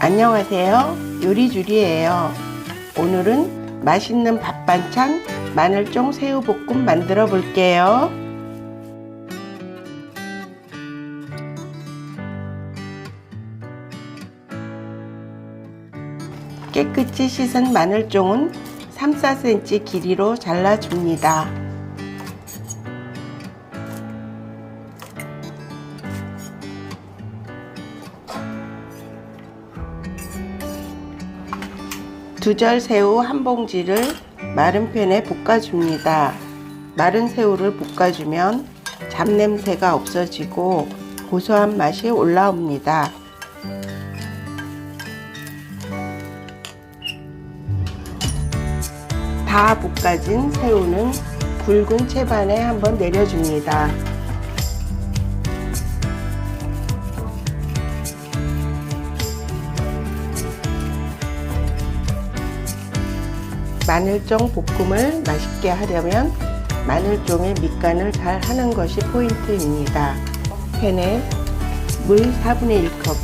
안녕하세요. 요리주리예요. 오늘은 맛있는 밥 반찬 마늘쫑 새우볶음 만들어 볼게요. 깨끗이 씻은 마늘쫑은 3, 4cm 길이로 잘라줍니다. 두 절 새우 한 봉지를 마른 팬에 볶아줍니다. 마른 새우를 볶아주면 잡냄새가 없어지고 고소한 맛이 올라옵니다. 다 볶아진 새우는 굵은 채반에 한번 내려줍니다. 마늘쫑 볶음을 맛있게 하려면 마늘쫑의 밑간을 잘 하는 것이 포인트입니다. 팬에 물 4분의 1컵,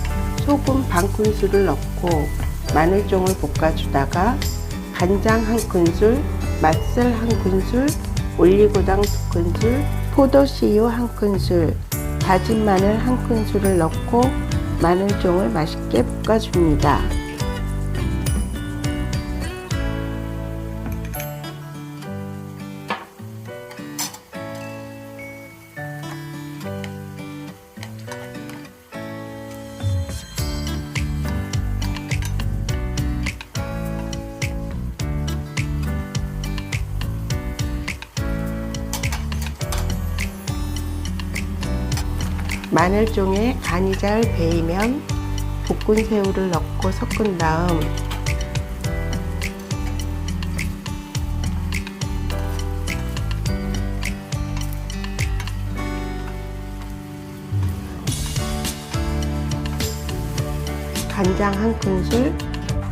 소금 반 큰술을 넣고 마늘쫑을 볶아주다가 간장 한 큰술, 맛술 한 큰술, 올리고당 두 큰술, 포도씨유 한 큰술, 다진 마늘 한 큰술을 넣고 마늘쫑을 맛있게 볶아줍니다. 마늘종에 간이 잘 배이면 볶은 새우를 넣고 섞은 다음 간장 한 큰술,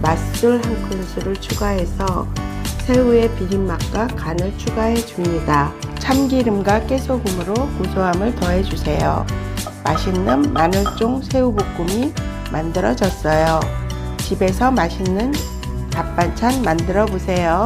맛술 한 큰술을 추가해서 새우의 비린맛과 간을 추가해 줍니다. 참기름과 깨소금으로 고소함을 더해 주세요. 맛있는 마늘종 새우볶음이 만들어졌어요. 집에서 맛있는 밥반찬 만들어 보세요.